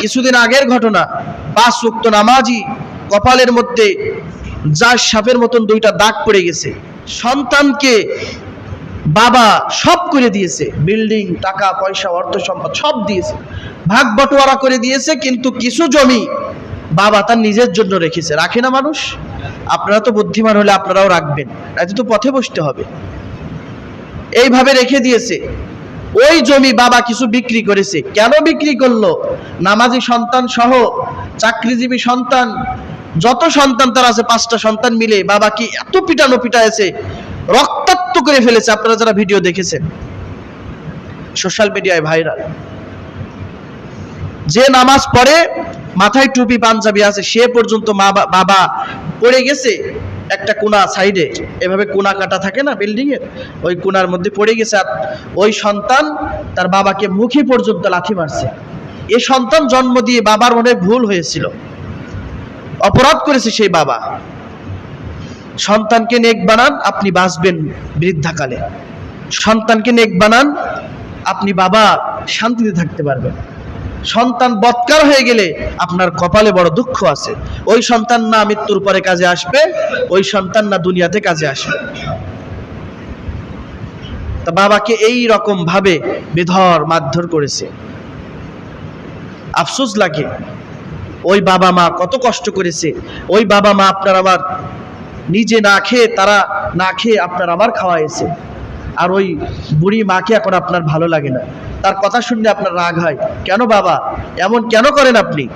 কিছুদিন আগের ঘটনা, পাঁচ উক্ত নামাজি, কপালের মধ্যে যার সাপের মতন দুইটা দাগ পড়ে গেছে। সন্তানকে বাবা সব করে দিয়েছে, বিল্ডিং, টাকা, পয়সা, অর্থ সম্পদ সব দিয়েছে। ভাগ বটোয়ারা করে দিয়েছে, কিন্তু কিছু জমি বাবা তার নিজের জন্য রেখেছে। রাখে না মানুষ? আপনারা তো বুদ্ধিমান হলে আপনারাও রাখবেন এত তো পথে বসতে হবে। এইভাবে রেখে দিয়েছে। ওই জমি বাবা কিছু বিক্রি করেছে। কেন বিক্রি করল? নামাজি সন্তান সহ চাকরিজীবী সন্তান, যত সন্তান তার আছে, পাঁচটা সন্তান মিলে বাবা কি এত পিটানো পিটাইছে, রক্তাক্ত করে ফেলেছে, আপনারা যারা ভিডিও দেখেছেন। সোশ্যাল মিডিয়ায় ভাইরাল যে নামাজ পড়ে, মাথায় টুপি, পাঞ্জাবি আছে, সে পর্যন্ত মা বাবা পড়ে গেছে। একটা কোনা সাইডে, এভাবে কোনা কাটা থাকে না বিল্ডিং এর? ওই কোনার মধ্যে পড়ে গেছে আর ওই সন্তান তার বাবাকে মুখে পর্যন্ত লাথি মারছে। এ সন্তান জন্ম দিয়ে বাবার মনে ভুল হয়েছিল। অপরাধ করেছে সেই বাবা। সন্তানকে নেক বানান, আপনি বাঁচবেন বৃদ্ধাকালে। সন্তানকে নেক বানান, আপনি বাবা শান্তিতে থাকতে পারবেন। সন্তান বৎকার হয়ে গেলে আপনার কপালে বড় দুঃখ আছে। ওই সন্তান না মৃত্যুর পরে কাজে আসবে, ওই সন্তান না দুনিয়াতে কাজে আসবে। তা বাবাকে এই রকম ভাবে বেধর মারধর করেছে। আফসোস লাগে, ওই বাবা মা কত কষ্ট করেছে। ওই বাবা মা আপনার আমার নিজে না খেয়ে, তারা না খেয়ে আপনার আমার খাওয়াইছে। আর ওই বুড়ি মাকে এখন আপনার ভালো লাগে না। তার কথা শুনলে আপনার রাগ হয়। কেন বাবা? এমন কেন করেন আপনি?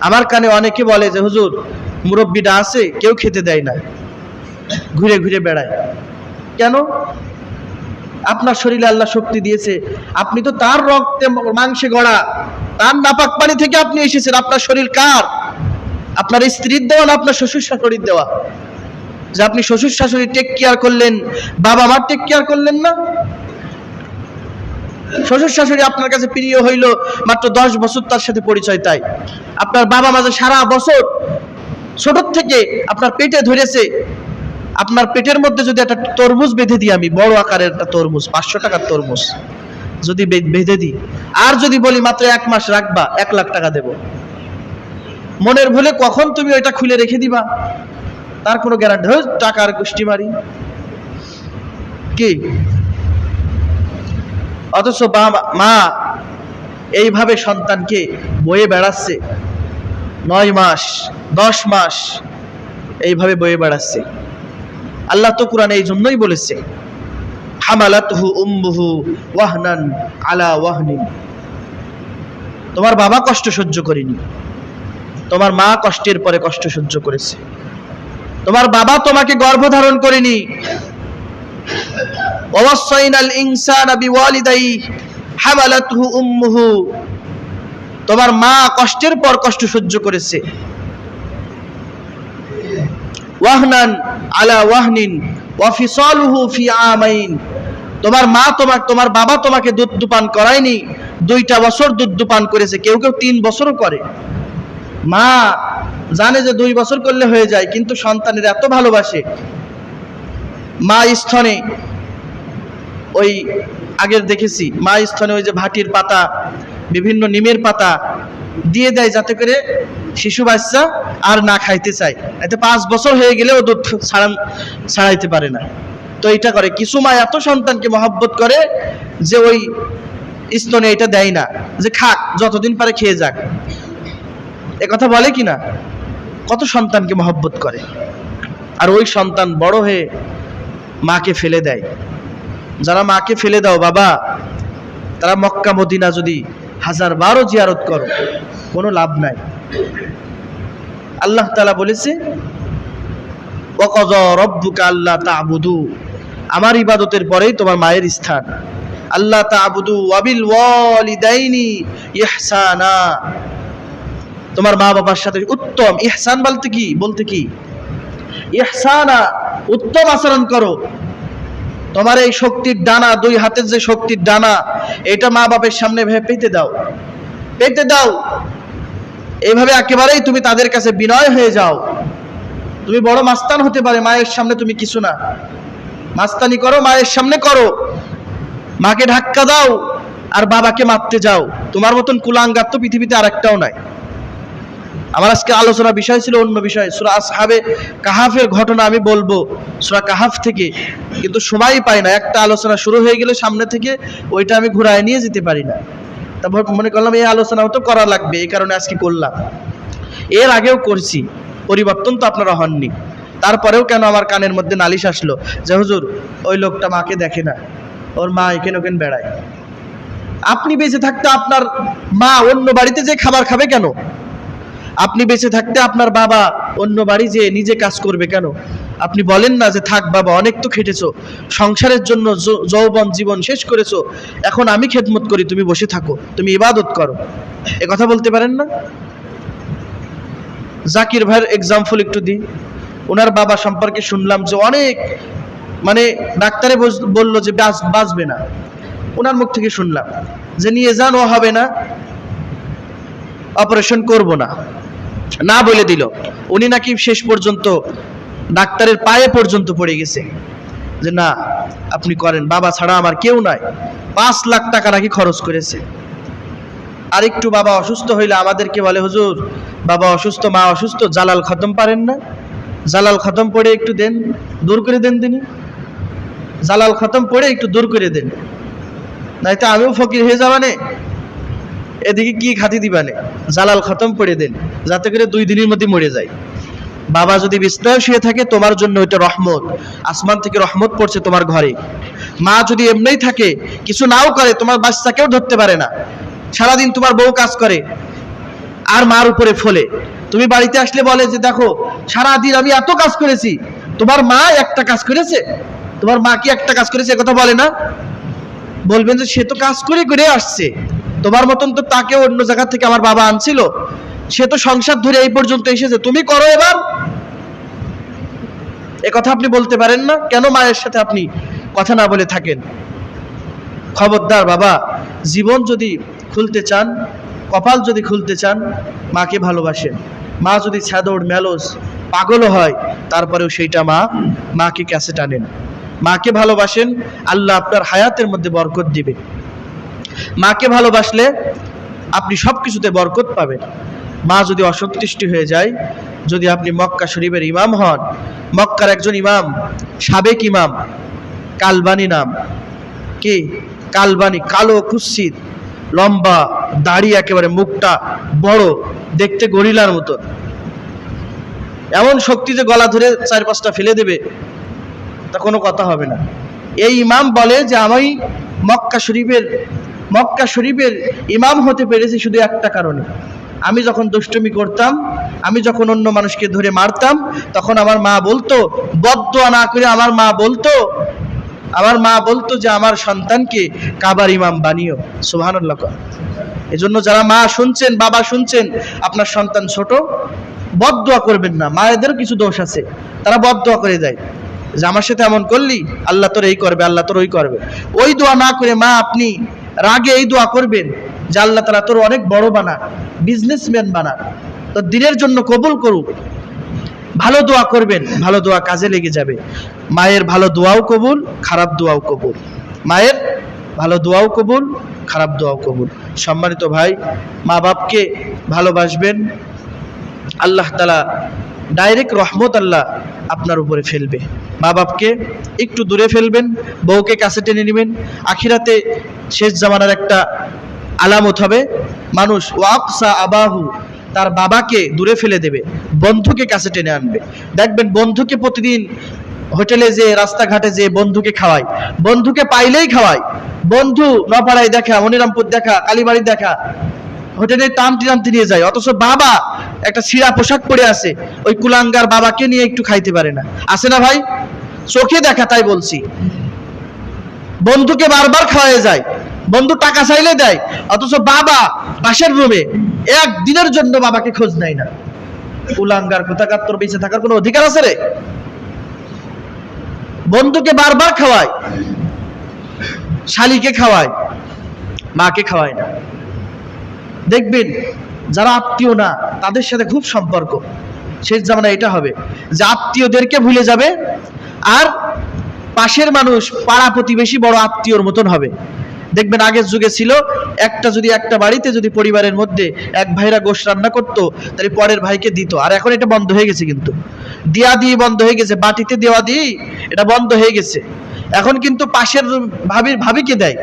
আমার কানে অনেকে বলে যে, হুজুর, মুরব্বীটা আছে, কেউ খেতে দেয় না। ঘুরে ঘুরে বেড়ায়। কেন? আপনার শরীরে আল্লাহ শক্তি দিয়েছে। আপনি তো তার রক্তে মাংসে গড়া। তার নাপাক পানি থেকে আপনি এসেছেন। আপনার শরীর কার? আপনার স্ত্রীর দেওয়া না আপনার শ্বশুর শাশুড়ির দেওয়া? যে আপনি শ্বশুর শাশুড়ি টেক কেয়ার করলেন, বাবা মার টেক কেয়ার করলেন না? শ্বশুর শাশুড়ি আপনার কাছে প্রিয় হইল মাত্র দশ বছর তার সাথে পরিচয় তাই। আপনার বাবা মাঝে সারা বছর ছোট থেকে আপনার পেটে ধরেছে, আপনার পেটের মধ্যে যদি একটা তরমুজ বেঁধে দিই আমি, বড় আকারের একটা তরমুজ, পাঁচশো টাকার তরমুজ, যদি বেঁধে দিই, আর যদি বলি মাত্র এক মাস রাখবা, এক লাখ টাকা দেব। মনের ভুলে কখন তুমি ওইটা খুলে রেখে দিবা? তার কোনো গ্যারান্টি টাকার গোষ্ঠী মারি। কি? অথচ মা এইভাবে সন্তানকে বয়ে বেড়াচ্ছে। নয় মাস, দশ মাস এইভাবে বয়ে বেড়াচ্ছে। আল্লাহ তো কোরআনে এই জন্যই বলেছে, হামালাতহু উম্মুহু ওয়াহনান আলা ওয়াহনিন। তোমার বাবা কষ্ট সহ্য করেনি। তোমার মা কষ্টের পরে কষ্ট সহ্য করেছে। তোমার বাবা তোমাকে গর্ভধারণ করেনি। তোমার মা কষ্টের পর কষ্ট সহ্য করেছে। তোমার মা তোমার তোমার বাবা তোমাকে দুধ দুপান করায়নি। দুইটা বছর দুধ দুপান করেছে। কেউ কেউ তিন বছরও করে। মা জানে যে দুই বছর করলে হয়ে যায়, কিন্তু সন্তানের এত ভালোবাসে। মা স্থনে ওই আগের দেখেছি, মা স্থনে ওই যে ভাটির পাতা, বিভিন্ন নিমের পাতা দিয়ে দেয় যাতে করে শিশু বাচ্চা আর না খাইতে চায়। এতে পাঁচ বছর হয়ে গেলেও দুধ ছাড়ান ছাড়াইতে পারে না। তো এটা করে। কিছু মা এত সন্তানকে মহব্বত করে যে ওই স্তনে এটা দেয় না, যে খাক, যতদিন পারে খেয়ে যাক। কথা বলে কি না কত সন্তানকে মহব্বত করে? আর ওই সন্তান বড় হয়ে মাকে ফেলে দেয়। যারা মাকে ফেলে দাও, বাবা, তারা মক্কা, মদিনা যদি হাজার বারো জিয়ারত করো, কোনো লাভ নাই। আল্লাহ তালা বলেছে, ওয়াকাযা রাব্বুকা আল্লাহ তা'বুদু আমার ইবাদতের পরেই তোমার মায়ের স্থান। আল্লাহ তা'বুদু ওয়াবিল ওয়ালিদাইনি ইহসানা তোমার মা বাবার সাথে উত্তম, ইহসান বলতে কি? বলতে কি? ইহসানা উত্তম আচরণ করো। তোমার এই শক্তির ডানা, দুই হাতের যে শক্তির ডানা, এটা মা বাপের সামনে ভেবে পেতে দাও। পেতে দাও। এইভাবে একেবারেই তুমি তাদের কাছে বিনয় হয়ে যাও। তুমি বড় মাস্তান হতে পারে, মায়ের সামনে তুমি কিছু না। মাস্তানি করো, মায়ের সামনে করো। মাকে ধাক্কা দাও আর বাবাকে মারতে যাও। তোমার মতন কুলাঙ্গার তো পৃথিবীতে আর একটাও নাই। আমার আজকে আলোচনা বিষয় ছিল, অন্য বিষয়। সুরা আসহাবে কাহাফের ঘটনা আমি বলব। সুরা কাহাফ থেকে কিন্তু সময় পাই না। একটা আলোচনা শুরু হয়ে গেলে সামনে থেকে ওইটা আমি ঘুরায় নিয়ে যেতে পারি না। তারপর মনে করলাম, এই আলোচনাও তো করা লাগবে। এই কারণে আজকে করলাম। এর আগেও করছি। পরিবর্তন তো আপনারা হননি। তারপরেও কেন আমার কানের মধ্যে নালিশ আসলো? যে হুজুর, ওই লোকটা মাকে দেখে না। ওর মা এখানে ওখানে বেড়ায়। আপনি বেঁচে থাকতে আপনার মা অন্য বাড়িতে যে খাবার খাবে কেন? আপনি বেঁচে থাকতে আপনার বাবা অন্য বাড়ি যে নিজে কাজ করবে কেন? আপনি বলেন না যে, থাক বাবা, অনেক তো খেটেছো, সংসারের জন্য যৌবন জীবন শেষ করেছ, এখন আমি খেদমত করি, তুমি বসে থাকো, তুমি ইবাদত করো। এ কথা বলতে পারেন না? জাকির ভাইয়ের এক্সাম্পল একটু দিই। ওনার বাবা সম্পর্কে শুনলাম যে অনেক মানে ডাক্তারে বলল যে বাঁচবে না। ওনার মুখ থেকে শুনলাম যে, নিয়ে যান, ও হবে না, অপারেশন করব না। না বলে দিল। উনি নাকি শেষ পর্যন্ত ডাক্তারের পায়ে পর্যন্ত পড়ে গেছে। যে না, আপনি করেন, বাবা ছাড়া আমার কেউ নাই। পাঁচ লাখ টাকা নাকি খরচ করেছে। আর একটু বাবা অসুস্থ হইলে আমাদেরকে বলে, হুজুর, বাবা অসুস্থ, মা অসুস্থ, জালাল খতম পারেন না। জালাল খতম পড়ে একটু দেন, দূর করে দেন তিনি। জালাল খতম পড়ে একটু দূর করে দেন। নয়তো আমিও ফকির হয়ে যাবানে? এদিকে কি খাতি দিবানে? জালাল খতম পড়ে দেন, যাতে করে দুই দিনের মধ্যে মরে যায়। বাবা যদি বিছনায় শুয়ে থাকে, তোমার জন্য ওইটা রহমত। আসমান থেকে রহমত পড়ছে তোমার ঘরে। মা যদি এমনিই থাকে, কিছু নাও করে, তোমার বাচ্চাকেও ধরতে পারে না। সারাদিন তোমার বউ কাজ করে, আর মার উপরে ফলে। তুমি বাড়িতে আসলে বলে যে, দেখো, সারাদিন আমি এত কাজ করেছি, তোমার মা একটা কাজ করেছে? তোমার মা কি একটা কাজ করেছে? কথা বলে না। বলবেন যে, সে তো কাজ করে করে আসছে। তোমার মতন তো তাকে অন্য জায়গা থেকে আমার বাবা আনছিল। সে তো সংসার ধরে এই পর্যন্ত এসেছে। তুমি করো এবার। এ কথা আপনি বলতে পারেন না। কেন মায়ের সাথে আপনি কথা না বলে থাকেন? খবরদার বাবা, জীবন যদি খুলতে চান, কপাল যদি খুলতে চান, মাকে ভালোবাসেন। মা যদি ছাদর মেলস পাগলও হয়, তারপরেও সেইটা মা মাকে কাছে টানেন। মাকে ভালোবাসেন, আল্লাহ আপনার হায়াতের মধ্যে বরকত দিবে। মাকে ভালোবাসলে আপনি সব কিছুতে বরকত পাবেন। মা যদি অসন্তুষ্টি হয়ে যায়, যদি আপনি মক্কা শরীফের ইমাম হন, মক্কার একজন ইমাম, সাবেক ইমাম, কালবানি নাম, কি? কালবানি, কালো কুৎসিত, লম্বা, দাড়ি একেবারে মুখটা বড়, দেখতে গরিলার মতো। এমন শক্তি যে গলা ধরে চার পাঁচটা ফেলে দেবে, তা কোনো কথা হবে না। এই ইমাম বলে যে, আমি মক্কা শরীফের মক্কা শরীফের ইমাম হতে পেরেছি শুধু একটা কারণে। আমি যখন দুষ্টমি করতাম, আমি যখন অন্য মানুষকে ধরে মারতাম, তখন আমার মা বলতো, বদদোয়া না করে আমার মা বলতো, আমার মা বলতো যে আমার সন্তানকে কাবার ইমাম বানিও। সুবহানাল্লাহ। এজন্য যারা মা শুনছেন, বাবা শুনছেন, আপনার সন্তান ছোট, বদদোয়া করবেন না। মায়েদেরও কিছু দোষ আছে, তারা বদদোয়া করে দেয়। যে আমার সাথে এমন করলি, আল্লাহ তোর এই করবে, আল্লাহ তোর ওই করবে। ওই দোয়া না করে মা আপনি রাগে এই দোয়া করবেন যে আল্লাহ তালা তোর অনেক বড় বানাক বিজনেসম্যান বানাক তোর দিনের জন্য কবুল করুক। ভালো দোয়া করবেন, ভালো দোয়া কাজে লেগে যাবে। মায়ের ভালো দোয়াও কবুল, খারাপ দোয়াও কবুল। মায়ের ভালো দোয়াও কবুল, খারাপ দোয়াও কবুল। সম্মানিত ভাই মা বাপকে ভালোবাসবেন। আল্লাহ তালা ডাইরেক্ট রহমত আল্লাহ আপনার উপরে ফেলবে। মা বাপকে একটু দূরে ফেলবেন, বউকে কাছে টেনে নেবেন। আখিরাতে শেষ জামানার একটা আলামত হবে, মানুষ ওয়াকসা আবাহু তার বাবাকে দূরে ফেলে দেবে, বন্ধুকে কাছে টেনে আনবে। দেখবেন বন্ধুকে প্রতিদিন হোটেলে যে, রাস্তাঘাটে যে বন্ধুকে খাওয়ায়, বন্ধুকে পাইলেই খাওয়ায়। বন্ধু নপাড়ায় দেখা, মনিরামপুর দেখা, কালীবাড়ি দেখা হোটেলে টানতে টানতে নিয়ে যায়। অথচ বাবা একটা ছিঁড়া পোশাক পরে আছে। ওই কুলাঙ্গার বাবাকে নিয়ে একটু খাইতে পারে না। আছে না ভাই? চোখে দেখা, তাই বলছি। বন্ধুকে বারবার খাওয়াই যায়। বন্ধু টাকা চাইলে দেয়। অথচ বাবা পাশের রুমে একদিনের জন্য বাবাকে খোঁজ নেয় না। কুলাঙ্গার কোথাকার তোর বেঁচে থাকার কোনো অধিকার আছে রে? বন্ধুকে বারবার খাওয়ায়। শালিকে খাওয়ায়। মাকে খাওয়ায় না। দেখবেন যারা আত্মীয় না, তাদের সাথে খুব সম্পর্ক। শেষ জামানা এটা হবে যে আত্মীয়দেরকে ভুলে যাবে আর পাশের মানুষ, পাড়া প্রতিবেশী বড় আত্মীয়র মতন হবে। দেখবেন আগের যুগে ছিল, একটা যদি একটা বাড়িতে যদি পরিবারের মধ্যে এক ভাইরা গোশ রান্না করতো, তাহলে পরের ভাইকে দিত। আর এখন এটা বন্ধ হয়ে গেছে কিন্তু। দিয়া দিয়ে বন্ধ হয়ে গেছে, বাটিতে দেওয়া দিয়ে এটা বন্ধ হয়ে গেছে। এখন কিন্তু পাশের ভাবির, ভাবিকে দেয়।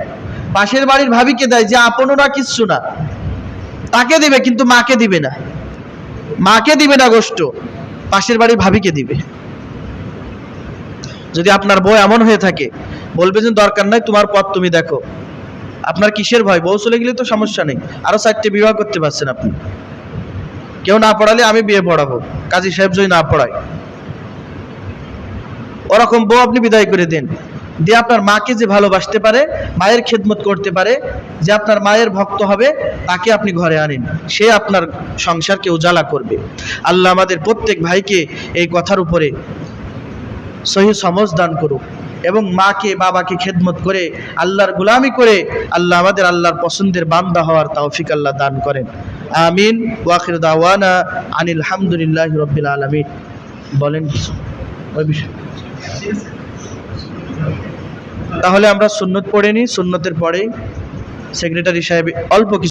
পাশের বাড়ির ভাবিকে দেয় যে আপনরা কিচ্ছু না। তাকে দিবে, কিন্তু মাকে দিবে না। মাকে দিবে না গোষ্ঠ, পাশের বাড়ির ভাবিকে দিবে। যদি আপনার বউ এমন হয়ে থাকে, বলবে যে, দরকার নাই, তোমার পথ তুমি দেখো। আপনার কিসের ভয়? বউ চলে গেলে তো সমস্যা নেই। আরও চারটে বিবাহ করতে পারছেন আপনি। কেউ না পড়ালে আমি বিয়ে পড়াবো। কাজী সাহেব যদি না পড়ায়। ওরকম বউ আপনি বিদায় করে দেন। দিয়ে আপনার মাকে যে ভালোবাসতে পারে, মায়ের খেদমত করতে পারে, যে আপনার মায়ের ভক্ত হবে, তাকে আপনি ঘরে আনেন। সে আপনার সংসারকে উজালা করবে। আল্লাহ আমাদের প্রত্যেক ভাইকে এই কথার উপরে সহি সমজ দান করুক এবং মাকে, বাবাকে খেদমত করে, আল্লাহর গুলামি করে, আল্লাহ আমাদের আল্লাহর পছন্দের বান্দা হওয়ার তৌফিক আল্লাহ দান করেন। আমিন। ওয়াখির দাওয়ানা আনিল হামদুলিল্লাহ রব্বিল আলামিন। বলেন ওই বিষয়। তাহলে আমরা সুন্নত পড়ে নিই সুন্নতের পরে সেক্রেটারি সাহেব অল্প কিছু